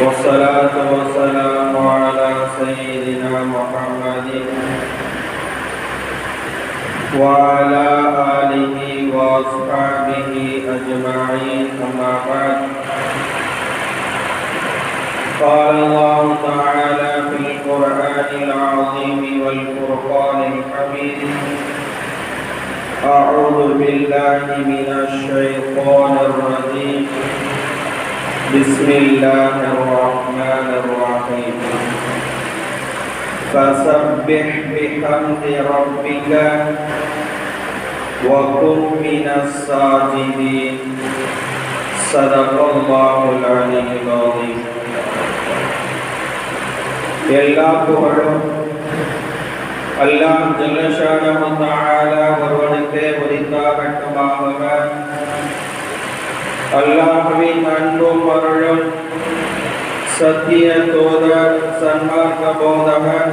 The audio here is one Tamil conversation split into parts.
والصلاة والسلام على سيدنا محمد وعلى آله وأصحابه أجمعين أما بعد. قال الله تعالى في القرآن العظيم والفرقان الحميد أعوذ بالله من الشيطان الرجيم. بسم الله الرحمن الرحيم فسبح بحمد ربك وكن من الساجدين صدق الله العلي العظيم اللہ کو پڑھو اللہ جل شانہ و تعالی ورنتے وریتا کٹما ہوگا அல்லாஹ்வின் அன்பும் அருளும் சத்திய தோதர் சன்மார்க்க போதகர்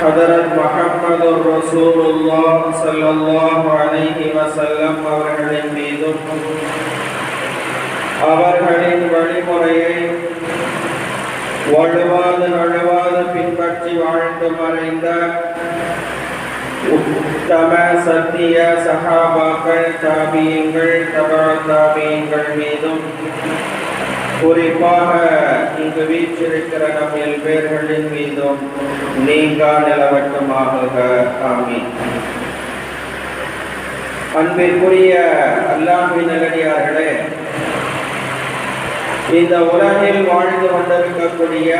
ஹதரத் முஹம்மது ரசூலுல்லா சல்லல்லாஹு அலைஹி வஸல்லம் அவர்களின் மீதும் அவர்களின் வழிமுறையை வழுவாது நழுவாது பின்பற்றி வாழ்ந்து மறைந்த உத்தம சத்திய சகாபாக்கள் தாபியங்கள் தபா தாபியங்கள் மீதும் குறிப்பாக இங்கு வீற்றிருக்கிற நம் பேர்களின் மீதும் நீங்கா நிலவட்டமாக ஆமி அன்பிற்குரிய அல்லாஹின் நகடியார்களே இந்த உலகில் வாழ்ந்து கொண்டிருக்கக்கூடிய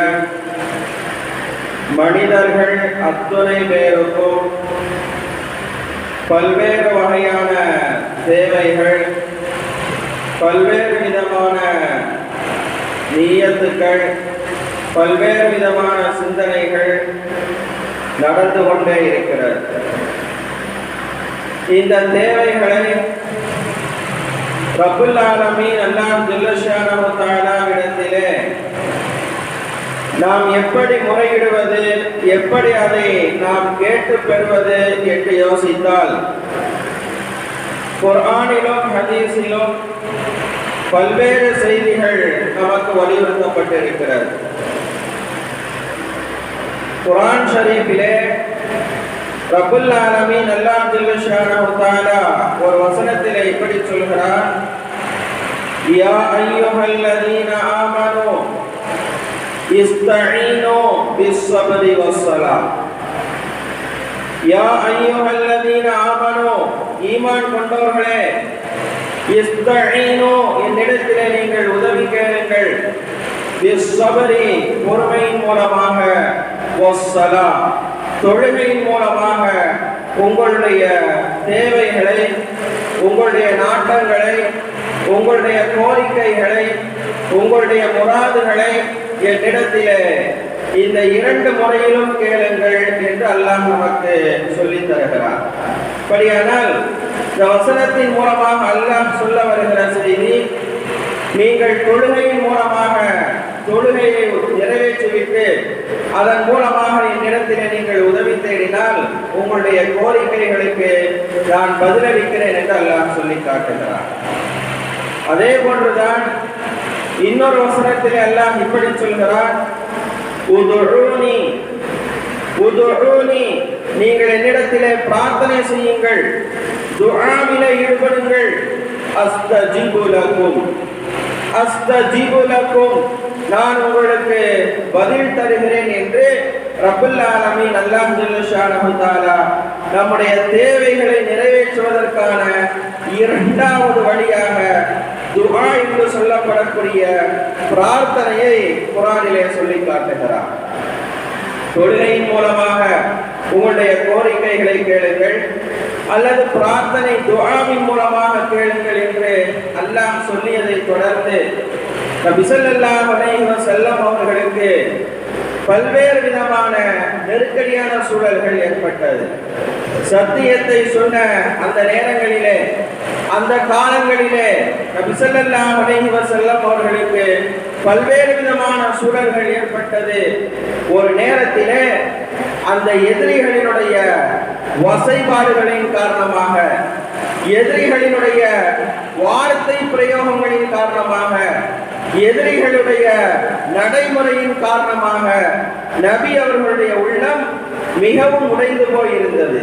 மனிதர்கள் அத்துணை பேருக்கும் பல்வேறு வகையான சேவைகள் பல்வேறு விதமான நீயத்துக்கள் பல்வேறு விதமான சிந்தனைகள் நடந்து கொண்டே இருக்கிறது. இந்த தேவைகளை ரபுல் ஆலமீன் அல்லாம் ஜில்லஷானஹு நாம் எப்படி முறையிடுவது எப்படி அதை நாம் கேட்டு பெறுவது என்று யோசித்தால் குர்ஆனிலும் ஹதீஸிலும் பல்வேறு செய்திகள் நமக்கு வலியுறுத்தப்பட்டிருக்கிறது. குரான் ஷரீஃபிலே ரபுல் ஆலமீன் அல்லாஹ் ஜல்லஷானஹு ஒரு வசனத்திலே இப்படி சொல்கிறார் யா அய்யுஹல்லதீன ஆமானோ استعينوا بالصبر والصلاة. يا யா الذين آمنوا ஈமான் கொண்டவர்களே இஸ்தஈனு என்னிடத்திலே நீங்கள் உதவி கேளுங்கள். பிஸ்ஸப்ரி பொறுமையின் மூலமாக வஸ்ஸலாம் தொழுகையின் மூலமாக உங்களுடைய தேவைகளை உங்களுடைய நாட்டங்களை உங்களுடைய கோரிக்கைகளை உங்களுடைய முராதுகளை என்னிடத்திலே இந்த இரண்டு முறையிலும் கேளுங்கள் என்று அல்லாஹ் நமக்கு சொல்லித் தருகிறார் அப்படியானால் இந்த வசனத்தின் மூலமாக அல்லாஹ் சொல்ல வருகிற செய்தி நீங்கள் தொழுகையின் மூலமாக தொழுகையை நிறைவேற்றிவிட்டு அதன் மூலமாக என்னிடத்திலே நீங்கள் உதவி தேடினால் உங்களுடைய கோரிக்கைகளுக்கு நான் பதிலளிக்கிறேன் என்று அல்லாஹ் சொல்லி காட்டுகிறார் அதே போன்றுதான் இன்னொரு வசனத்தில் எல்லாம் இப்படி சொல்கிறார் உதுஊனி உதுஊனி நீங்கள் என்னிடத்திலே பிரார்த்தனை செய்யுங்கள் துஆவிலே ஈடுபடுங்கள். அஸ்தஜிபு லக்கும் அஸ்தஜிபு லக்கும். நான் உங்களுக்கு பதில் தருகிறேன் என்று ரபுல் ஆலமீன் அல்லாஹ் நம்முடைய தேவைகளை நிறைவேற்றுவதற்கான இரண்டாவது வழியாக துஆ என்று சொல்லப்படக்கூடிய பிரார்த்தனையை குரானிலே சொல்லி காட்டுகிறார். தொழுகையின் மூலமாக உங்களுடைய கோரிக்கைகளை கேளுங்கள் அல்லது பிரார்த்தனை துவாவின் மூலமாக கேளுங்கள் என்று அல்லாஹ் சொல்லியதை தொடர்ந்து நபிசல்லாஹ் அலைஹி வஸல்லம் அவர்களுக்கு பல்வேறு விதமான நெருக்கடியான சூழல்கள் ஏற்பட்டது. சத்தியத்தை சொன்ன அந்த நேரங்களிலே அந்த காலங்களிலே நபிசல்லாஹ் அலைஹி வஸல்லம் அவர்களுக்கு பல்வேறு விதமான சூழல்கள் ஏற்பட்டது. ஒரு நேரத்திலே அந்த எதிரிகளினுடைய வசைபாடுகளின் காரணமாக எதிரிகளினுடைய வார்த்தை பிரயோகங்களின் காரணமாக எதிரிகளுடைய நடைமுறையின் காரணமாக நபி அவர்களுடைய உள்ளம் மிகவும் உடைந்து போயிருந்தது.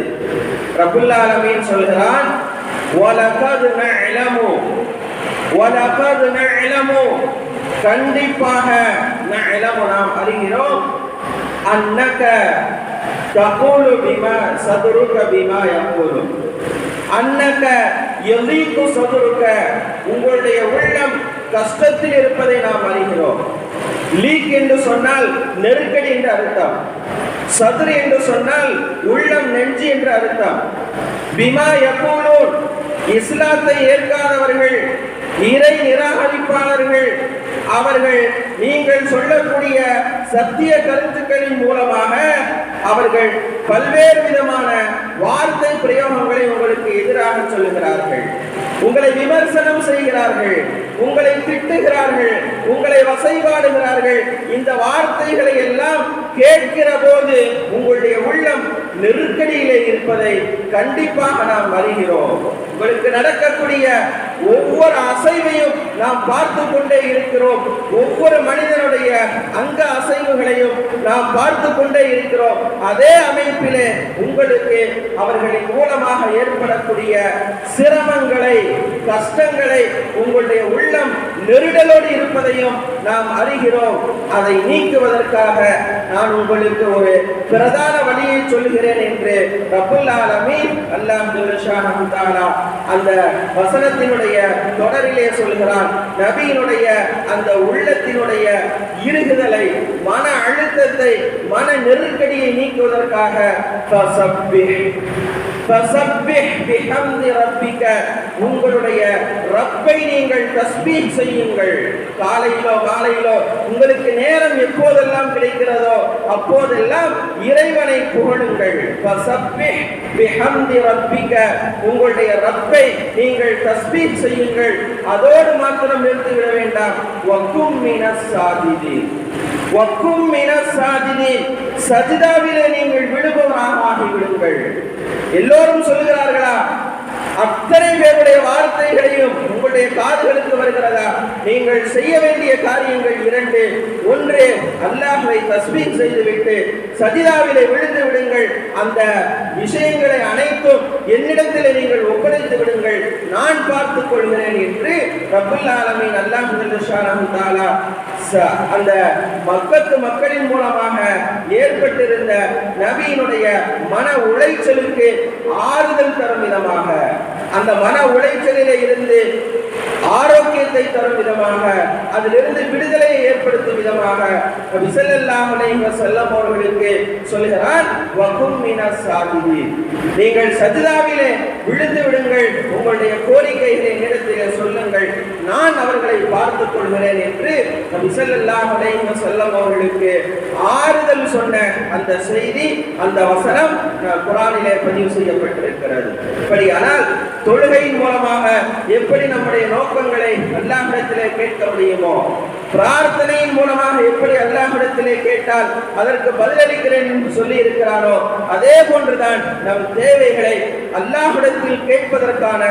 ரபுல் ஆலமீன் சொல்கிறான் وَلَقَدْ نَعْلَمُ وَلَقَدْ نَعْلَمُ கண்டிப்பாக நஅலமு நாம் அறிகிறோம் அன்னக தகூலு பிமா சதுருக பிமா யகூலு அன்னக யலீகு சதுருக உங்களுடைய உள்ளம் கஷ்டத்தில் இருப்பதை நாம் அறிகிறோம் லீக் என்று சொன்னால் நெருக்கடி என்று அர்த்தம் சதுரு என்று சொன்னால் உள்ளம் நெஞ்சு என்று அர்த்தம் பிமா யகூலூன் இஸ்லாத்தை ஏற்காதவர்கள் இறை நிராகரிப்பாளர்கள் அவர்கள் நீங்கள் சொல்லக்கூடிய சத்திய கருத்துக்களின் மூலமாக அவர்கள் பல்வேறு விதமான வார்த்தை பிரயோகங்களை உங்களுக்கு எதிராக சொல்லுகிறார்கள். உங்களை விமர்சனம் செய்கிறார்கள் உங்களை திட்டுகிறார்கள் உங்களை வசைபாடுகிறார்கள். இந்த வார்த்தைகளை எல்லாம் கேட்கிற போது உங்களுடைய உள்ளம் நெருக்கடியிலே இருப்பதை கண்டிப்பாக நாம் அறிகிறோம். உங்களுக்கு நடக்கக்கூடிய ஒவ்வொரு அசைவையும் நாம் பார்த்து கொண்டே இருக்கிறோம். ஒவ்வொரு மனிதனுடைய அங்க அசைவுகளையும் நாம் பார்த்து கொண்டே இருக்கிறோம். அதே அமைப்பிலே உங்களுக்கு அவர்களின் மூலமாக ஏற்படக்கூடிய சிரமங்களை கஷ்டங்களை உங்களுடைய உள்ளம் நெருடலோடு இருப்பதையும் நாம் அறிகிறோம். அதை நீக்குவதற்காக நான் உங்களுக்கு ஒரு பிரதான வழியை சொல்கிறேன் என்று ரபுல் ஆலமீன் அல்லாஹ் ஜல்லஷானஹு அந்த வசனத்தினுடைய தொடரிலே சொல்கிறான். நபியினுடைய அந்த உள்ளத்தினுடைய இருகுதலை மன அழுத்தத்தை மன நெருக்கடியை நீக்குவதற்காக உங்களுடைய ரப்பை நீங்கள் தஸ்பீஹ் செய்யுங்கள். காலையிலோ மாலையிலோ உங்களுக்கு நேரம் நேரம் எப்போதெல்லாம் கிடைக்கிறதோ அப்போதெல்லாம் இறைவனை புகழுங்கள். உங்களுடைய ரப்பை நீங்கள் தஸ்பீஹ் செய்யுங்கள். அதோடு மாத்திரம் நிறுத்தி விட வேண்டாம். வக்கும் மினஸ் சாதிதீன் வக்கும் மினஸ் சாதிதீன் சஜிதாவிலே நீங்கள் விடுபவராக ஆகிவிடுங்கள். எல்லோரும் சொல்லுகிறார்களா? அத்தனை பேருடைய வார்த்தைகளையும் உங்களுடைய காதுகளுக்கு வருகிறதா? நீங்கள் செய்ய வேண்டிய காரியங்கள் இரண்டு. ஒன்று அல்லாஹை தஸ்மீன் செய்துவிட்டு சதிதாவிலே விழுந்து விடுங்கள். அந்த விஷயங்களை அனைத்தும் என்னிடத்தில் நீங்கள் ஒப்படைத்து விடுங்கள். நான் பார்த்துக் கொள்கிறேன் என்று ரபுல் ஆலமின் அல்லாஹ் ஜல்லஷானஹு ச- அந்த மக்கத்து மக்களின் மூலமாக ஏற்பட்டிருந்த நபியினுடைய மன உளைச்சலுக்கு ஆறுதல் தரும் விதமாக அந்த மன உளைச்சலிலே இருந்து ஆரோக்கியத்தை தரும் விதமாக அதிலிருந்து விடுதலையை ஏற்படுத்தும் விதமாக நபி ஸல்லல்லாஹு அலைஹி அவர்களுக்கு சொல்கிறார் வகும் நீங்கள் சஜிதாவிலே விழுந்து விடுங்கள் உங்களுடைய கோரிக்கைகளை என்னிடத்திலே சொல்லுங்கள். நான் அவர்களை பார்த்துக் கொள்கிறேன் என்று நபி செல்லம் அவர்களுக்கு ஆறுதல் சொன்ன அந்த செய்தி அந்த வசனம் குரானிலே பதிவு செய்யப்பட்டிருக்கிறது. இப்படியானால் தொழுகையின் மூலமாக எப்படி நம்முடைய நோக்கங்களை அல்லாஹ்விடத்திலே கேட்க முடியுமோ பிரார்த்தனையின் மூலமாக எப்படி அல்லாஹிடத்திலே கேட்டால் அதற்கு பதிலளிக்கிறேன் என்று சொல்லி இருக்கிறாரோ அதே போன்றுதான் நம் தேவைகளை அல்லாஹிடத்தில் கேட்பதற்கான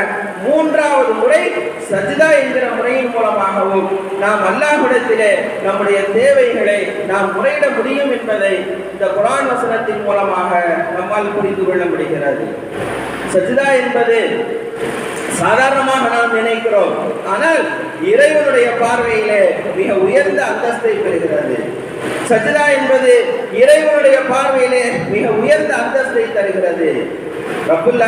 மூன்றாவது முறை சஜிதா என்கிற முறையின் மூலமாகவும் நாம் அல்லாஹிடத்திலே நம்முடைய தேவைகளை நாம் முறையிட முடியும் என்பதை இந்த குரான் வசனத்தின் மூலமாக நம்மால் புரிந்து கொள்ள முடிகிறது. சஜிதா என்பது சாதாரணமாக நாம் நினைக்கிறோம். ஆனால் இறைவனுடைய பார்வையிலே மிக உயர்ந்த அந்தஸ்தை பெறுகிறது. சஜிதா என்பது இறைவனுடைய பார்வையிலே மிக உயர்ந்த அந்தஸ்தை தருகிறது. ரப்புல்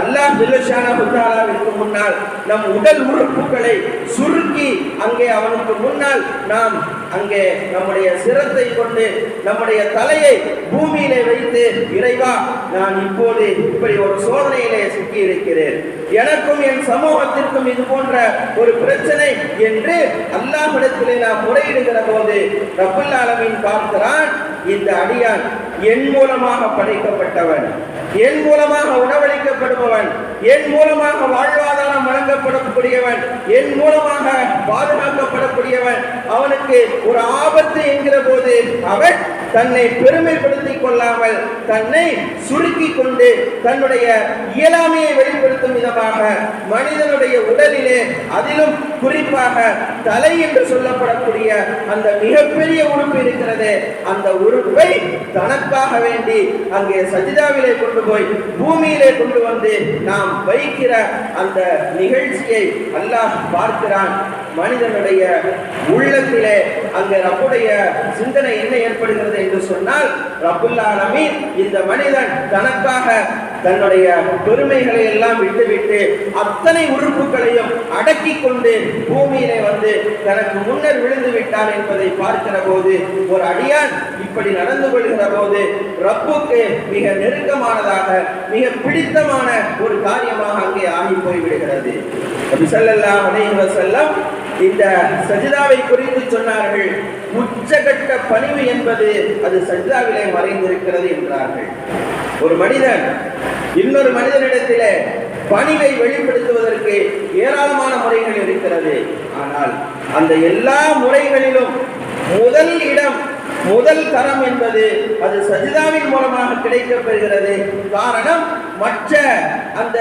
அல்லாஹ் ஜல்லஷானஹு தஆலாவிற்கு முன்னால் நம் உடல் உறுப்புகளை சுருக்கி அங்கே அவனுக்கு முன்னால் நாம் அங்கே நம்முடைய சிரத்தை கொண்டு நம்முடைய தலையை பூமியிலே வைத்து இறைவா நான் இப்போது இப்படி ஒரு சோதனையிலே சிக்கி இருக்கிறேன் எனக்கும் என் சமூகத்திற்கும் இது போன்ற ஒரு பிரச்சனை என்று அல்லாஹிடத்திலே நாம் முறையிடுகிற போது ரபுல்லாலமின் பார்க்கிறான் இந்த அடியான் என் மூலமாக படைக்கப்பட்டவன். என் மூலமாக உணவளிக்கப்படுபவன் என் மூலமாக வாழ்வாதாரம் வழங்கப்படக்கூடியவன் என் மூலமாக பாதுகாக்கப்படக்கூடியவன். அவனுக்கு ஒரு ஆபத்து என்கிற போது அவன் தன்னை பெருமைப்படுத்திக் கொள்ளாமல் தன்னை சுருக்கி கொண்டு தன்னுடைய இயலாமையை வெளிப்படுத்தும் விதமாக மனிதனுடைய உடலிலே அதிலும் குறிப்பாக தலை என்று சொல்லப்படக்கூடிய அந்த மிகப்பெரிய உறுப்பு இருக்கிறது அந்த உறுப்பை தனக்காக வேண்டி அங்கே சஜிதாவிலே கொண்டு போய் பூமியிலே கொண்டு வந்து நாம் வைக்கிற அந்த நிகழ்ச்சியை அல்லாஹ் பார்க்கிறான். மனிதனுடைய உள்ளத்திலே அங்கே ரப்புடைய சிந்தனை என்ன ஏற்படுகிறது என்று சொன்னால் ரப்புல்லாலமே இந்த மனிதன் தனக்காக தன்னுடைய பெருமைகளை எல்லாம் விட்டுவிட்டு அத்தனை உறுப்புகளையும் அடக்கி கொண்டு பூமியிலே வந்து தனக்கு முன்னர் விழுந்து விட்டான் என்பதை பார்க்கிற போது ஒரு அடியான் இப்படி நடந்து கொள்கிற போது ரப்புக்கு மிக நெருக்கமானதாக மிக பிடித்தமான ஒரு காரியமாக அங்கே ஆகி போய்விடுகிறது. நபி செல்லம் இந்த சஜிதாவை குறித்து சொன்னார்கள். உச்சகட்ட பணிவு என்பது அது சஜிதாவிலே மறைந்திருக்கிறது என்றார்கள். ஒரு மனிதன் இன்னொரு மனிதனிடத்திலே பணிவை வெளிப்படுத்துவதற்கு ஏராளமான முறைகள் இருக்கிறது. ஆனால் அந்த எல்லா முறைகளிலும் முதல் இடம் முதல் தரம் என்பது அது சஜிதாவின் மூலமாக கிடைக்கப் பெறுகிறது காரணம் மற்ற அந்த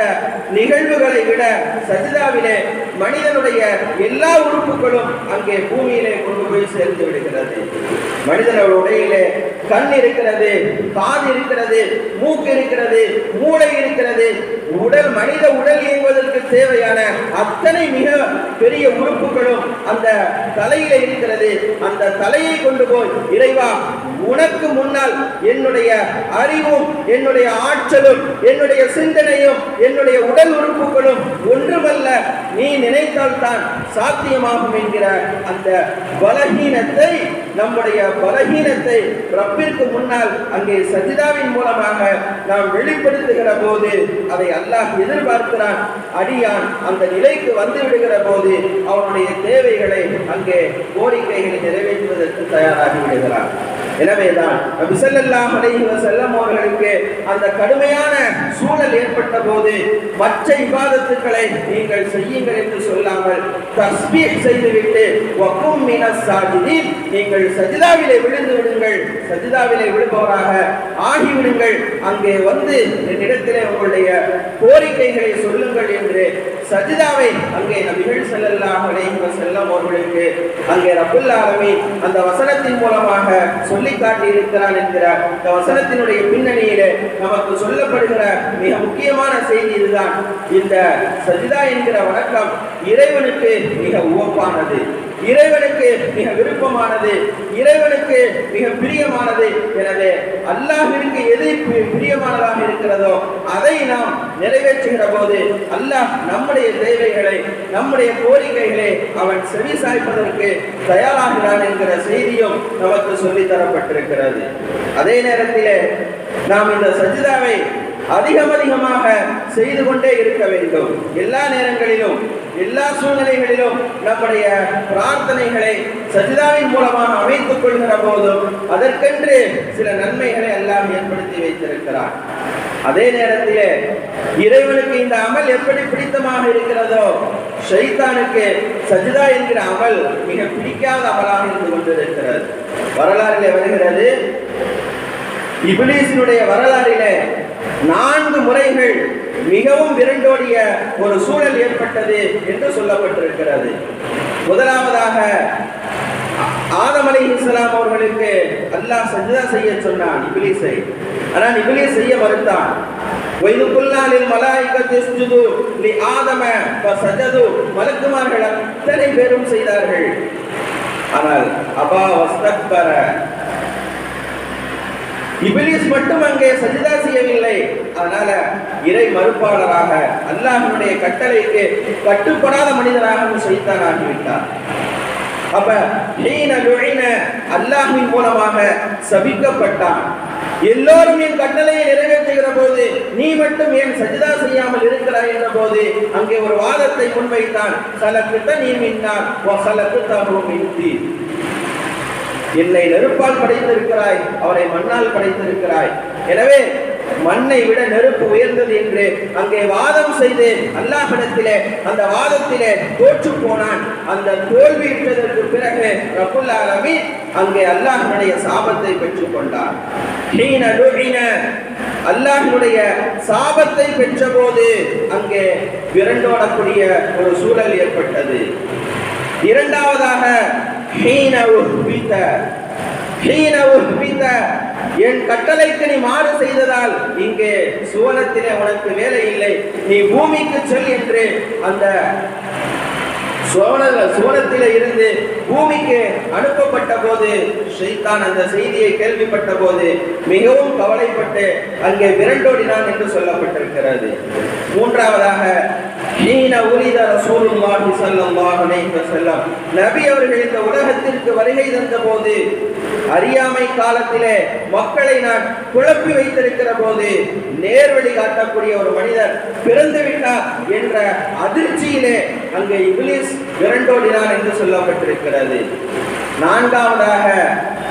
நிகழ்வுகளை விட சஜிதாவிலே மனிதனுடைய எல்லா உறுப்புகளும் அங்கே பூமியிலே கொண்டு போய் சேர்ந்து விடுகிறது. மனிதனோட உடையிலே கண் இருக்கிறது காது இருக்கிறது மூக்கு இருக்கிறது மூளை இருக்கிறது. உடல் மனித உடல் இயங்குவதற்கு தேவையான அத்தனை மிக பெரிய உறுப்புகளும் அந்த தலையில இருக்கிறது. அந்த தலையை கொண்டு போய் இறைவா உனக்கு முன்னால் என்னுடைய அறிவும் என்னுடைய ஆற்றலும் என்னுடைய சிந்தனையும் என்னுடைய உடல் உறுப்புகளும் ஒன்றுமல்ல நீ நினைத்தால்தான் சாத்தியமாகும் என்கிற அந்த பலகீனத்தை நம்முடைய பலகீனத்தை ரப்பிற்கு முன்னால் அங்கே சஜிதாவின் மூலமாக நாம் வெளிப்படுத்துகிற போது அதை அல்லாஹ் எதிர்பார்க்கிறான். அடியான் அந்த நிலைக்கு வந்து விடுகிற போது அவனுடைய தேவைகளை அங்கே கோரிக்கைகளை நிறைவேற்றுவதற்கு தயாராகி விடுகிறான். எனவேதான் நபி ஸல்லல்லாஹு அலைஹி வஸல்லம் அவர்களுக்கு அந்த கடுமையான சூழல் ஏற்பட்ட போது மற்ற இபாதத்துக்களை நீங்கள் செய்யுங்கள் என்று சொல்லாமல் தஸ்பீஹ் செய்துவிட்டு வக்கும் மீன சாஜிதீன் நீங்கள் சஜிதாவிலே விழுந்து விடுங்கள் சஜிதாவிலே விழுபவராக ஆகிவிடுங்கள். அங்கே வந்து என்னிடத்திலே உங்களுடைய கோரிக்கைகளை சொல்லுங்கள் என்று சஜிதாவை அங்கே நபிகள் ஸல்லல்லாஹு அலைஹி செல்லம் அவர்களுக்கு அங்கே ரப்புல் அந்த வசனத்தின் மூலமாக சொல்லி காட்டி இருக்கிறான் என்கிற இந்த வசனத்தினுடைய பின்னணியில நமக்கு சொல்லப்படுகிற மிக முக்கியமான செய்தி இதுதான். இந்த சஜிதா என்கிற வணக்கம் இறைவனுக்கு மிக உவப்பானது. இறைவனுக்கு மிக விருப்பமானது இறைவனுக்கு மிக பிரியமானது. எனவே அல்லாஹிற்கு எது பிரியமானதாக இருக்கிறதோ அதை நாம் நிறைவேற்றுகிற போது அல்லாஹ் நம்முடைய தேவைகளை நம்முடைய கோரிக்கைகளை அவன் செவி சாய்ப்பதற்கு தயாராகிறான் என்கிற செய்தியும் நமக்கு சொல்லித் தரப்பட்டிருக்கிறது அதே நேரத்திலே நாம் இந்த சஜிதாவை அதிகம் அதிகமாக செய்து கொண்டே இருக்க வேண்டும். எல்லா நேரங்களிலும் எல்லா சூழ்நிலைகளிலும் நம்முடைய பிரார்த்தனைகளை சஜிதாவின் மூலமாக அமைத்துக் கொள்கிற போதும் அதற்கென்று சில நன்மைகளை எல்லாம் ஏற்படுத்தி வைத்திருக்கிறார். அதே நேரத்திலே இறைவனுக்கு இந்த அமல் எப்படி பிடித்தமாக இருக்கிறதோ ஷைத்தானுக்கு சஜிதா என்கிற அமல் மிக பிடிக்காத அமலாக இருந்து கொண்டிருக்கிறது. வரலாறிலே வருகிறது இபிலிசினுடைய வரலாறிலே நான்கு முறைகள் மிகவும் விரண்டோடிய ஒரு சூழல் ஏற்பட்டது என்று சொல்லப்பட்டிருக்கிறது. முதலாவதாக ஆதம் அலை இஸ்லாம் அவர்களுக்கு அல்லாஹ் சஜிதா செய்ய சொன்னான் இபிலிசை ஆனால் இபிலிஸ் செய்ய மறுத்தான். வைது குல்லாலில் சுஜுது ஆதம சஜது மலக்குமார்கள் அத்தனை பேரும் செய்தார்கள். ஆனால் அபா வஸ்தக்பர இபிலிஸ் மட்டும் அங்கே சஜிதா செய்யவில்லை. அதனால இறை மறுப்பாளராக அல்லாஹனுடைய கட்டளைக்கு கட்டுப்படாத மனிதராக சைத்தான் ஆகிவிட்டார் அப்ப நீன லுஇன அல்லாஹ்வின் மூலமாக சபிக்கப்பட்டான். எல்லோரும் என் கட்டளையை நிறைவேற்றுகிற போது நீ மட்டும் ஏன் சஜிதா செய்யாமல் இருக்கிறாய் என்ற போது அங்கே ஒரு வாதத்தை முன்வைத்தான். சலக்கிட்ட நீ மின்னான் சலக்கு தகும் மின்தி என்னை நெருப்பால் படைத்திருக்கிறாய் அவரை மண்ணால் படைத்திருக்கிறாய். எனவே மண்ணை விட நெருப்பு உயர்ந்தது என்று அங்கே வாதம் செய்து அல்லாஹிடத்திலே அந்த வாதத்திலே தோற்று போனான். அந்த தோல்வியிட்டதற்கு பிறகு ரபுல் ஆலமீன் அங்கே அல்லாஹனுடைய சாபத்தை பெற்றுக் கொண்டார் ஹீன லுஇன அல்லாஹ்வுடைய சாபத்தை பெற்றபோது அங்கே விரண்டோடக்கூடிய ஒரு சூழல் ஏற்பட்டது. இரண்டாவதாக ஹீன உஹ்பித ஹீன உஹ்பித. என் கட்டளைக்கு நீ மாறு செய்ததால் இங்கே சுவனத்திலே உனக்கு வேலை இல்லை. நீ பூமிக்கு செல் என்று அந்த சோழ சுவனத்திலே இருந்து பூமிக்கு அனுப்பப்பட்ட போது ஷைத்தான் அந்த செய்தியை கேள்விப்பட்ட போது மிகவும் கவலைப்பட்டு அங்கே விரண்டோடினான் என்று சொல்லப்பட்டிருக்கிறது. மூன்றாவதாக நீன உரித ரசூலுல்லாஹி ஸல்லல்லாஹு அலைஹி வஸல்லம். நபி அவர்கள் இந்த உலகத்திற்கு வருகை தந்த போது அறியாமை காலத்திலே மக்களை நான் குழப்பி வைத்திருக்கிற போது நேர்வழி காட்டக்கூடிய ஒரு மனிதர் பிறந்து விட்டார் என்ற அதிர்ச்சியிலே அங்கே இங்கிலீஷ் விரண்டோடினான் என்று சொல்லப்பட்டிருக்கிறது. நான்காவதாக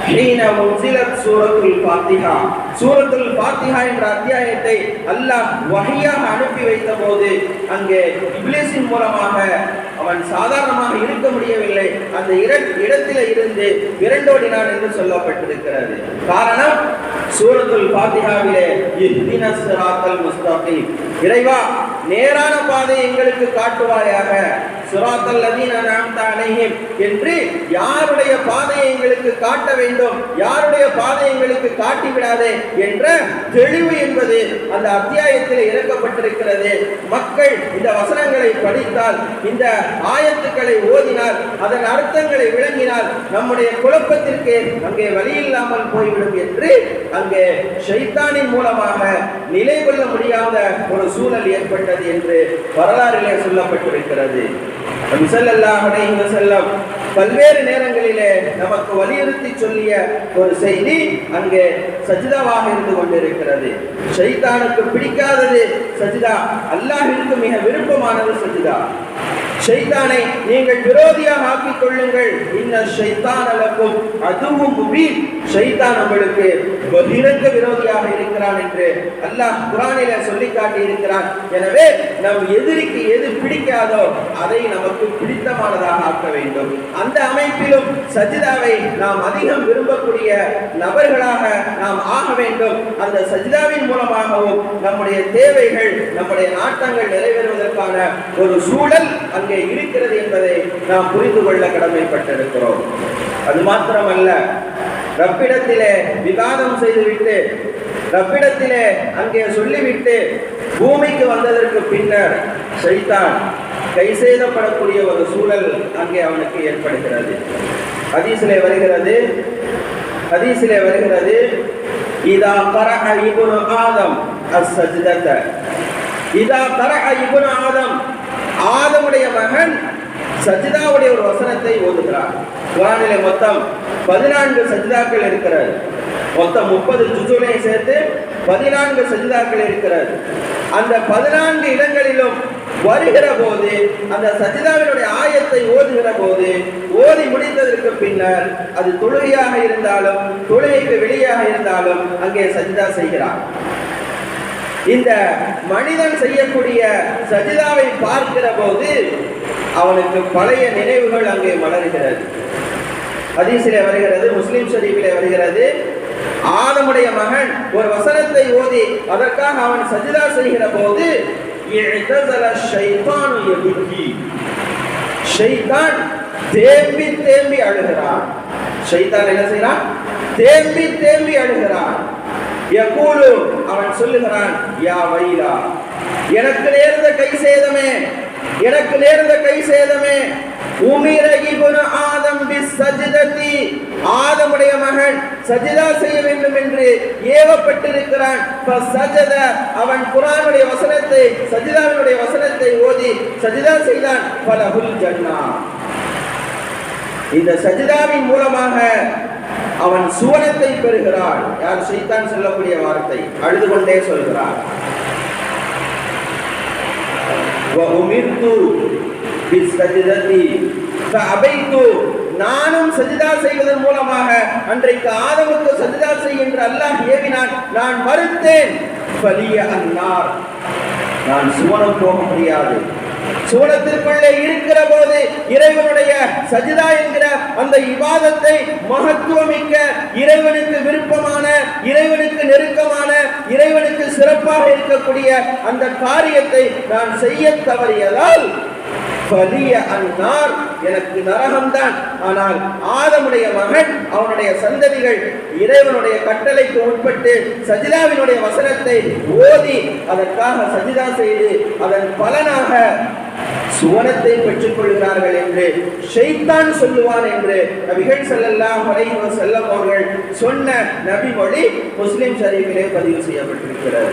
ஹீன உன்சிலத் சூரத்துல் ஃபாத்திஹா. சூரத்துல் ஃபாத்திஹா என்ற அத்தியாயத்தை அல்லாஹ் வஹியாக அனுப்பி வைத்த போது அங்கே இப்லீஸின் மூலமாக அவன் சாதாரணமாக இருக்க முடியவில்லை. அந்த இர- இடத்திலே இருந்து விரண்டோடினான் என்று சொல்லப்பட்டிருக்கிறது. காரணம் சூரத்துல் ஃபாத்திஹாவிலே இஹ்தின சிராத்தல் முஸ்தகீம். இறைவா நேரான பாதை எங்களுக்கு காட்டுவாயாக. சுராத்தல் லதீன அன்அம்த என்று யாருடைய பாதையை எங்களுக்கு காட்ட வேண்டும் யாருடைய பாதை எங்களுக்கு காட்டிவிடாதே என்ற தெளிவு என்பது அந்த அத்தியாயத்தில் இறக்கப்பட்டிருக்கிறது. மக்கள் இந்த வசனங்களை படித்தால் இந்த ஆயத்துக்களை ஓதினால் அதன் அர்த்தங்களை விளங்கினால் நம்முடைய குழப்பத்திற்கு அங்கே வழி இல்லாமல் போய்விடும் என்று அங்கே ஷைத்தானின் மூலமாக நிலை கொள்ள முடியாத ஒரு சூழல் ஏற்பட்டது என்று வரலாறிலே சொல்லப்பட்டிருக்கிறது. நபி ஸல்லல்லாஹு அலைஹி வஸல்லம் பல்வேறு நேரங்களிலே நமக்கு வலியுறுத்தி சொல்லிய ஒரு செய்தி அங்கே சஜிதாவாக இருந்து கொண்டிருக்கிறது. ஷைத்தானுக்கு பிடிக்காதது சஜிதா. அல்லாஹிற்கு மிக விருப்பமானது சஜிதா. ஷைத்தானை நீங்கள் விரோதியாக ஆக்கிக் கொள்ளுங்கள். இன்ன ஷைத்தான் அளக்கும் அதுவும் முபீன். ஷைத்தான் நம்மளுக்கு பகிரங்க விரோதியாக இருக்கிறான் என்று அல்லாஹ் குரானில சொல்லி காட்டி இருக்கிறான் எனவே நம் எதிரிக்கு எது பிடிக்காதோ அதை நமக்கு பிடித்தமானதாக ஆக்க வேண்டும். அந்த அமைப்பிலும் சஜிதாவை நாம் அதிகம் விரும்பக்கூடிய நபர்களாக நாம் ஆக வேண்டும். அந்த சஜிதாவின் மூலமாகவும் நம்முடைய தேவைகள் நம்முடைய நாட்டங்கள் நிறைவேறுவதற்கான ஒரு சூழல் அங்கே இருக்கிறது என்பதை நாம் புரிந்து கொள்ள கடமைப்பட்டிருக்கிறோம். அது மாத்திரமல்ல ரப்பிடத்திலே விவாதம் செய்துவிட்டு ரப்பிடத்திலே அங்கே சொல்லிவிட்டு பூமிக்கு வந்ததற்கு பின்னர் சைத்தான் கை செய்தப்படக்கூடிய ஒரு சூழல் அங்கே அவனுக்கு ஏற்படுகிறது. ஹதீஸிலே வருகிறது ஹதீஸிலே வருகிறது இதா பரக இப்னு ஆதம் அஸ்-சஜ்தத. இதா பரக இப்னு ஆதம் ஆதமுடைய மகன் சஜிதாவுடைய ஒரு வசனத்தை ஓதுகிறார். குரானிலே மொத்தம் பதினான்கு சஜிதாக்கள் இருக்கிறது. மொத்தம் முப்பது ஜுஜுலையும் சேர்த்து பதினான்கு சஜிதாக்கள் இருக்கிறது. அந்த பதினான்கு இடங்களிலும் வருகிற போது அந்த சஜிதாவினுடைய ஆயத்தை ஓதுகிற போது ஓதி முடித்ததற்கு பின்னர் அது தொழுகையாக இருந்தாலும் தொழுகைக்கு வெளியாக இருந்தாலும் அங்கே சஜிதா செய்கிறார். இந்த மனிதன் செய்யக்கூடிய சஜிதாவை பார்க்கிற போது அவனுக்கு பழைய நினைவுகள் அங்கே மலர்கிறது. ஹதீஸிலே வருகிறது முஸ்லிம் ஷரீஃபிலே வருகிறது. ஆதமுடைய மகன் ஒரு வசனத்தை ஓதி அதற்காக அவன் சஜிதா செய்கிற போது ஷைத்தான் தேம்பி தேம்பி அழுகிறான். ஷைத்தான் என்ன செய்யறான் தேம்பி தேம்பி அழுகிறான். யகூலு அவன் சொல்லுகிறான் யா வைலா எனக்கு நேர்ந்த கை சேதமே எனக்கு நேர்ந்த கை சேதமே உமிர குரு ஆதம் பிஸ்ஸஜ்ததி ஆதமுடைய மகன் சஜிதா செய்ய வேண்டும் என்று ஏவப்பட்டிருக்கிறான். ஃபஸஜத அவன் குரானுடைய வசனத்தை சஜிதாவினுடைய வசனத்தை ஓதி சஜிதா செய்தான். பல ஜன்னா. இந்த சஜிதாவின் மூலமாக அவன் சுவனத்தை பெறுகிறான் யார் சைத்தான் சொல்லக்கூடிய வார்த்தை? அழுது கொண்டே சொல்கிறான் நானும் சஜிதா செய்வதன் மூலமாக அன்றைக்கு ஆதமுக்கு சஜிதா செய் என்று அல்லாஹ் ஏவினான். நான் மறுத்தேன். பலிய அன்னார். நான் சுவனம் போக முடியாது. சூழத்திற்குள்ளே இருக்கிற போது இறைவனுடைய சஜிதா என்கிற அந்த இவாதத்தை மகத்துவமிக்க இறைவனுக்கு விருப்பமான இறைவனுக்கு நெருக்கமான இறைவனுக்கு சிறப்பாக இருக்கக்கூடிய அந்த காரியத்தை நான் செய்ய தவறியதால் எனக்கு நரகம்தான். ஆனால் ஆதமுடைய மகன் அவனுடைய சந்ததிகள் இறைவனுடைய கட்டளைக்கு உட்பட்டு சஜிதாவினுடைய வசனத்தை ஓதி அதற்காக சஜிதா செய்து அதன் பலனாக சுவனத்தை பெற்றுக் கொள்கிறார்கள் என்று ஷைத்தான் சொல்லுவான் என்று நபிகள் ஸல்லல்லாஹு அலைஹி செல்லம் அவர்கள் சொன்ன நபிமொழி முஸ்லிம் ஷரீஃபிலே பதிவு செய்யப்பட்டிருக்கிறது.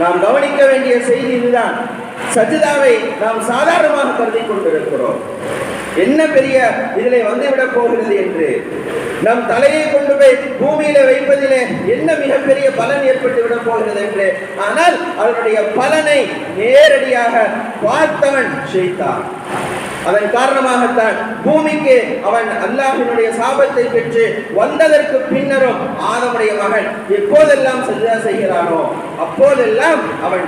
நாம் கவனிக்க வேண்டிய செய்தி இதுதான். சஜிதாவை நாம் சாதாரணமாக கருதி கொண்டிருக்கிறோம். என்ன பெரிய இதிலே வந்துவிடப் போகிறது என்று. நம் தலையை கொண்டு போய் பூமியில வைப்பதிலே என்ன மிகப்பெரிய பலன் ஏற்பட்டு விட போகிறது என்று. ஆனால் அதனுடைய பலனை நேரடியாக பார்த்தவன் செய்தான் அதன் காரணமாகத்தான் பூமிக்கு அவன் அல்லாஹினுடைய சாபத்தை பெற்று வந்ததற்கு பின்னரும் ஆதமுடைய மகன் எப்போதெல்லாம் சஜிதா செய்கிறானோ அப்போதெல்லாம் அவன்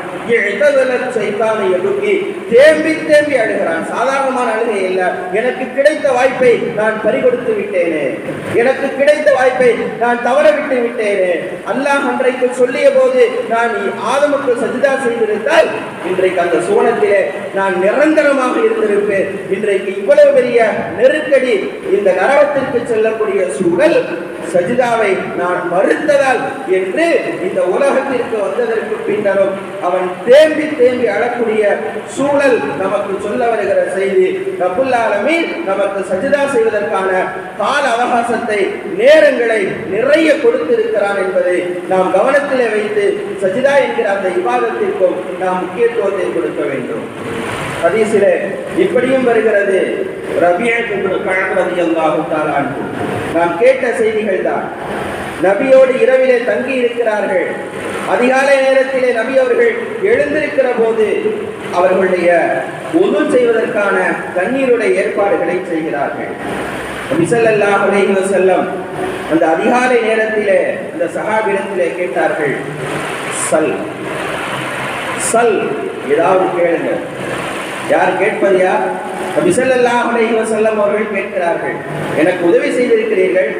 சைத்தானை எழுப்பி தேம்பி தேம்பி அழுகிறான். சாதாரணமான அழுகை இல்ல எனக்கு கிடைத்த வாய்ப்பை நான் பறிகொடுத்து விட்டேனே. எனக்கு கிடைத்த வாய்ப்பை நான் தவற விட்டு விட்டேனே. அல்லாஹ் அன்றைக்கு சொல்லிய போது நான் ஆதமுக்கு சஜிதா செய்திருந்தால் இன்றைக்கு அந்த சோனத்திலே நான் நிரந்தரமாக இருந்திருப்பேன். இன்றைக்கு இவ்வளவு பெரிய நெருக்கடி இந்த நரகத்திற்கு செல்லக்கூடிய சூழல் சஜிதாவை நான் மறுத்ததால் என்று இந்த உலகத்திற்கு வந்ததற்கு பின்னரும் அவன் தேம்பி தேம்பி அழக்கூடிய சூழல் நமக்கு சொல்ல வருகிற செய்தி ரபுல்லாலமே நமக்கு சஜிதா செய்வதற்கான கால அவகாசத்தை நேரங்களை நிறைய கொடுத்திருக்கிறான் என்பதை நாம் கவனத்திலே வைத்து சஜிதா என்கிற அந்த விவாதத்திற்கும் நாம் முக்கியத்துவத்தை கொடுக்க வேண்டும். ஹதீஸிலே இப்படியும் வருகிறது. ரபியத்து நாம் கேட்ட செய்திகள் தான் நபியோடு இரவிலே தங்கி இருக்கிறார்கள் அதிகாலை நேரத்திலே நபி அவர்கள் எழுந்திருக்கிற போது அவர்களுடைய உது செய்வதற்கான தண்ணீருடைய ஏற்பாடுகளை செய்கிறார்கள். மிசல்லாஹ் அலைஹி செல்லம் அந்த அதிகாலை நேரத்திலே அந்த சகாபிடத்திலே கேட்டார்கள் சல் சல் ஏதாவது கேளுங்கள். யார் கேட்பது யார் நபிசல்லாஹ் அலைஹி வஸல்லம் அவர்கள் கேட்கிறார்கள். எனக்கு உதவி செய்திருக்கிறீர்கள்.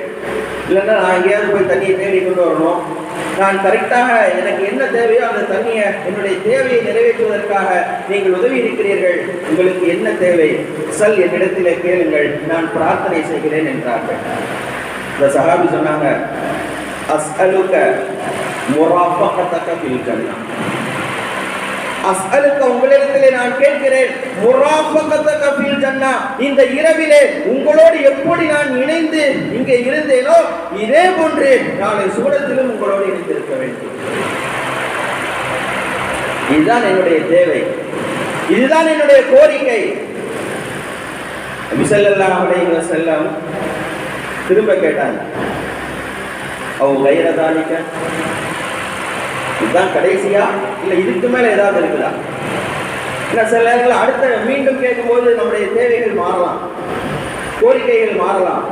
இல்லைன்னா நான் எங்கேயாவது போய் தண்ணியை தேடி கொண்டு வரணும். நான் கரெக்டாக எனக்கு என்ன தேவையோ அந்த தண்ணியை என்னுடைய தேவையை நிறைவேற்றுவதற்காக நீங்கள் உதவி இருக்கிறீர்கள். உங்களுக்கு என்ன தேவை? சல் என்னிடத்திலே கேளுங்கள். நான் பிரார்த்தனை செய்கிறேன் என்றார்கள். இந்த சகாபி சொன்னாங்க அஸ்அலுக்க முராஃபகத்தக ஃபில் அஸ்அலுக்க உங்களிடத்திலே நான் கேட்கிறேன் முராஃபகத்தக ஃபில் ஜன்னா இந்த இரவிலே உங்களோடு எப்படி நான் இணைந்து இங்கே இருந்தேனோ இதே போன்று நாளை சூடத்திலும் உங்களோடு இணைந்திருக்க வேண்டும். இதுதான் என்னுடைய தேவை. இதுதான் என்னுடைய கோரிக்கை. நபிசல்லாஹு அலைஹி வஸல்லம் திரும்ப கேட்டாங்க. அவங்க கையில தானிக்க இதுதான் கடைசியா? இல்லை இதுக்கு மேலே ஏதாவது இருக்குதா? இல்லை சில நேரங்கள் அடுத்த மீண்டும் கேட்கும்போது நம்முடைய தேவைகள் மாறலாம். கோரிக்கைகள் மாறலாம்.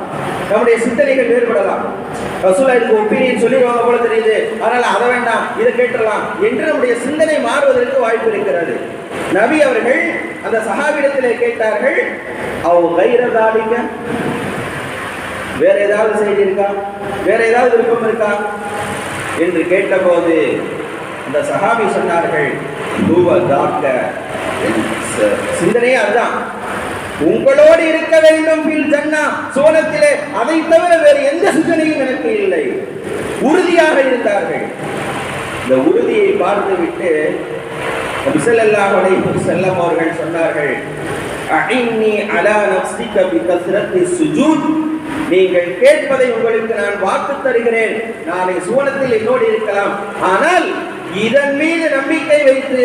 நம்முடைய சிந்தனைகள் வேறுபடலாம். ரசூலா இதுக்கு ஒப்பீனியன் சொல்லிடுவாங்க போல தெரியுது. அதனால் அதை வேண்டாம் இதை கேட்டுடலாம் என்று நம்முடைய சிந்தனை மாறுவதற்கு வாய்ப்பு இருக்கிறது. நபி அவர்கள் அந்த சஹாபிடத்திலே கேட்டார்கள் அவங்க கைரதாடிங்க வேற ஏதாவது செய்தி இருக்கா வேற ஏதாவது விருப்பம் இருக்கா? என்று கேட்டபோது அந்த சஹாபி சொன்னார்கள் தூவ தாக்க." சிந்தனையே அதுதான். உங்களோடு இருக்க வேண்டும் ஜன்னா சோனத்திலே. அதை தவிர வேறு எந்த சிந்தனையும் எனக்கு இல்லை. உறுதியாக இருந்தார்கள். இந்த உறுதியை பார்த்துவிட்டு நபிசல்லாஹு செல்லம் அவர்கள் சொன்னார்கள் அஇன்னி அலா நஃப்ஸிக பிகஸ்ரத்தி சுஜூத். நீங்கள் கேட்பதை உங்களுக்கு நான் வாக்கு தருகிறேன். நாளை சுவனத்தில் என்னோடு இருக்கலாம். ஆனால் இதன் மீது நம்பிக்கை வைத்து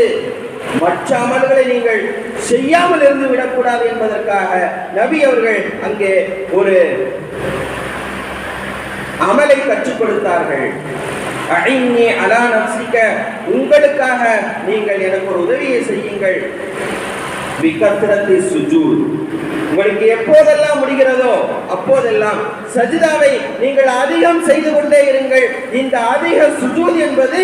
மற்ற அமல்களை நீங்கள் செய்யாமல் இருந்து விடக்கூடாது என்பதற்காக நபி அவர்கள் அங்கே ஒரு அமலை கற்றுக் கொடுத்தார்கள். அழின்னி அலா நப்சிக்க உங்களுக்காக நீங்கள் எனக்கு ஒரு உதவியை செய்யுங்கள். விகத்ரத்தி சுஜூத் உங்களுக்கு எப்போதெல்லாம் முடிகிறதோ அப்போதெல்லாம் சஜிதாவை நீங்கள் அதிகம் செய்து கொண்டே இருங்கள். இந்த அதிக சுஜூத் என்பது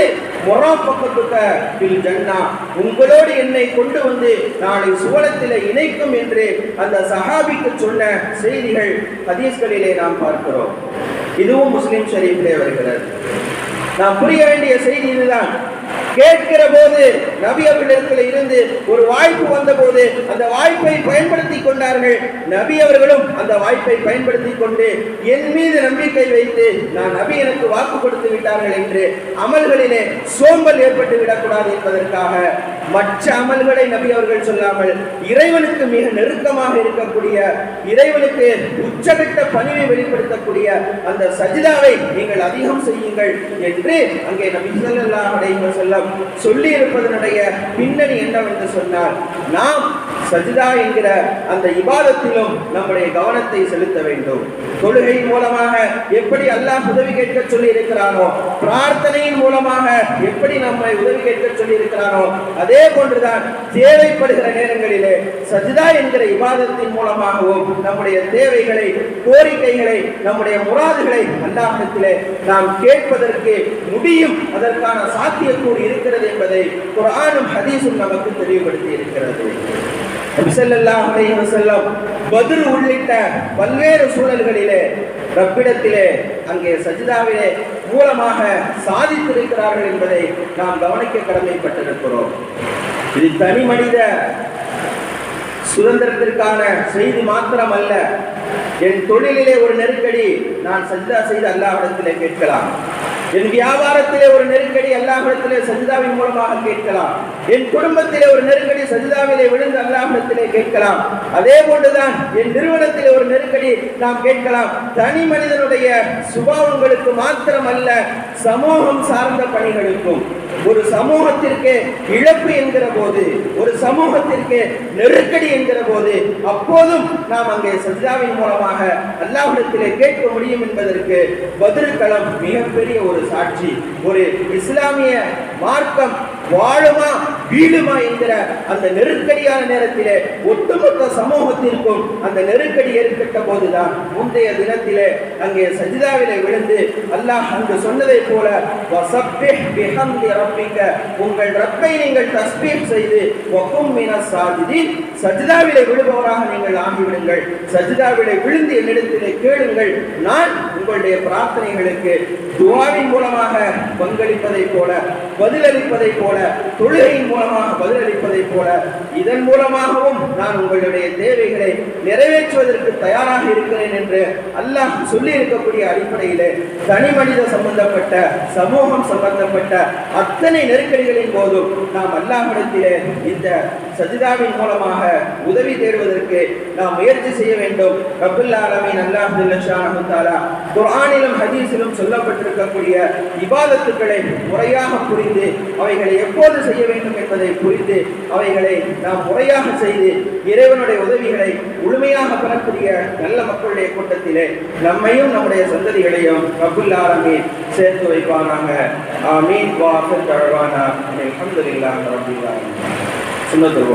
உங்களோடு என்னை கொண்டு வந்து நாளை சுவனத்தில் இணைக்கும் என்று அந்த சஹாபிக்கு சொன்ன செய்திகள் ஹதீஸ்களிலே நாம் பார்க்கிறோம். இதுவும் முஸ்லிம் ஷரீஃபிலே வருகிறது. நாம் புரிய வேண்டிய செய்தி இதுதான். கேட்கிற போது நபி அவர்களிடத்தில் இருந்து ஒரு வாய்ப்பு வந்த போது அந்த வாய்ப்பை பயன்படுத்தி கொண்டார்கள். நபி அவர்களும் அந்த வாய்ப்பை பயன்படுத்தி கொண்டு என் மீது நம்பிக்கை வைத்து நான் நபி எனக்கு வாக்கு கொடுத்து விட்டார்கள் என்று அமல்களிலே சோம்பல் ஏற்பட்டு விடக்கூடாது என்பதற்காக மற்ற அமல்களை நபி அவர்கள் சொல்லாமல் இறைவனுக்கு மிக நெருக்கமாக இருக்கக்கூடிய இறைவனுக்கு உச்சகட்ட பணிவை வெளிப்படுத்தக்கூடிய அந்த சஜிதாவை நீங்கள் அதிகம் செய்யுங்கள் என்று அங்கே நபி ஸல்லல்லாஹு அலைஹி இருப்பதனுடைய பின்னணி என்னவென்று சொன்னால் நாம் சஜிதா என்கிற அந்த இபாதத்திலும் நம்முடைய கவனத்தை செலுத்த வேண்டும். தொழுகை மூலமாக எப்படி அல்லாஹ் உதவி கேட்க சொல்லி இருக்கிறானோ பிரார்த்தனையின் மூலமாக எப்படி நம்மை உதவி கேட்க சொல்லி இருக்கிறானோ அதே போன்றுதான் தேவைப்படுகிற நேரங்களிலே சஜிதா என்கிற இபாதத்தின் மூலமாகவும் நம்முடைய தேவைகளை கோரிக்கைகளை நம்முடைய முராதுகளை அல்லாஹத்திலே நாம் கேட்பதற்கு முடியும் அதற்கான சாத்தியக்கூறு இருக்கிறது என்பதை குரானும் ஹதீஸும் நமக்கு தெளிவுபடுத்தி இருக்கிறது. நபி ஸல்லல்லாஹு அலைஹி உள்ளிட்ட பல்வேறு சூழல்களிலே ரப்பிடத்திலே அங்கே சஜிதாவிலே மூலமாக சாதித்திருக்கிறார்கள் என்பதை நாம் கவனிக்க கடமைப்பட்டிருக்கிறோம். இது தனி மனித சுதந்திரத்திற்கான செய்தி மாத்திரம் அல்ல என் தொழிலிலே ஒரு நெருக்கடி நான் சஜிதா செய்து அல்லாஹ்விடத்திலே கேட்கலாம். என் வியாபாரத்திலே ஒரு நெருக்கடி அல்லாஹ்விடத்திலே சஜிதாவின் மூலமாக கேட்கலாம். என் குடும்பத்திலே ஒரு நெருக்கடி சஜிதாவிலே விழுந்து அல்லாஹ்விடத்திலே கேட்கலாம். அதே போன்றுதான் என் நிறுவனத்திலே ஒரு நெருக்கடி நாம் கேட்கலாம். தனி மனிதனுடைய சுபாவங்களுக்கு மாத்திரம் அல்ல சமூகம் சார்ந்த பணிகளுக்கும் ஒரு சமூகத்திற்கு இழப்பு என்கிற போது ஒரு சமூகத்திற்கு நெருக்கடி என்கிற போது அப்போதும் நாம் அங்கே சஜிதாவின் மூலமாக அல்லாஹிடத்திலே கேட்க முடியும் என்பதற்கு பதில்களம் மிகப்பெரிய ஒரு சாட்சி. ஒரு இஸ்லாமிய மார்க்கம் வாழுமா வீடுமா என்கிற அந்த நெருக்கடியான நேரத்திலே ஒட்டுமொத்த சமூகத்திற்கும் அந்த நெருக்கடி ஏற்பட்ட போதுதான் முந்தைய தினத்திலே அங்கே சஜிதாவிலே விழுந்து அல்லாஹ் அங்கு சொன்னதை போல உங்கள் ரப்பை நீங்கள் தஸ்பீர் செய்து சஜிதாவிலே விழுபவராக நீங்கள் ஆகிவிடுங்கள். சஜிதாவிலே விழுந்து என்னிடத்திலே கேளுங்கள். நான் உங்களுடைய பிரார்த்தனைகளுக்கு துவாவின் மூலமாக பங்களிப்பதைப் போல பதிலளிப்பதைப் போல தொழுகையின் மூலமாக பதிலளிப்பதைப் போல இதன் மூலமாகவும் நான் உங்களுடைய தேவைகளை நிறைவேற்றுவதற்கு தயாராக இருக்கிறேன் என்று அல்லாஹ் சொல்லி இருக்கக்கூடிய அடிப்படையிலே தனி மனித சம்பந்தப்பட்ட சமூகம் சம்பந்தப்பட்ட அத்தனை நெருக்கடிகளின் போதும் நாம் அல்லாமிடத்திலே இந்த சஜிதாவின் மூலமாக உதவி தேடுவதற்கு நாம் முயற்சி செய்ய வேண்டும். ரபுல் ஆலமீன் அல்லாஹ் ஜல்லஷானஹு ஹதீஸிலும் சொல்லப்பட்டிருக்கக்கூடிய இபாதத்துக்களை முறையாக புரிந்து அவைகளை எப்போது செய்ய வேண்டும் என்பதை புரிந்து அவைகளை நாம் முறையாக செய்து இறைவனுடைய உதவிகளை முழுமையாக பெறக்கூடிய நல்ல மக்களுடைய கூட்டத்திலே நம்மையும் நம்முடைய சந்ததிகளையும் ரபுல் சேர்த்து சேர்த்து வைப்பானாங்க ஆமீன் வாசல் தழவானா அல்ஹம்துலில்லாஹி ரப்பில் ஆலமீன். சுன்னத்துல்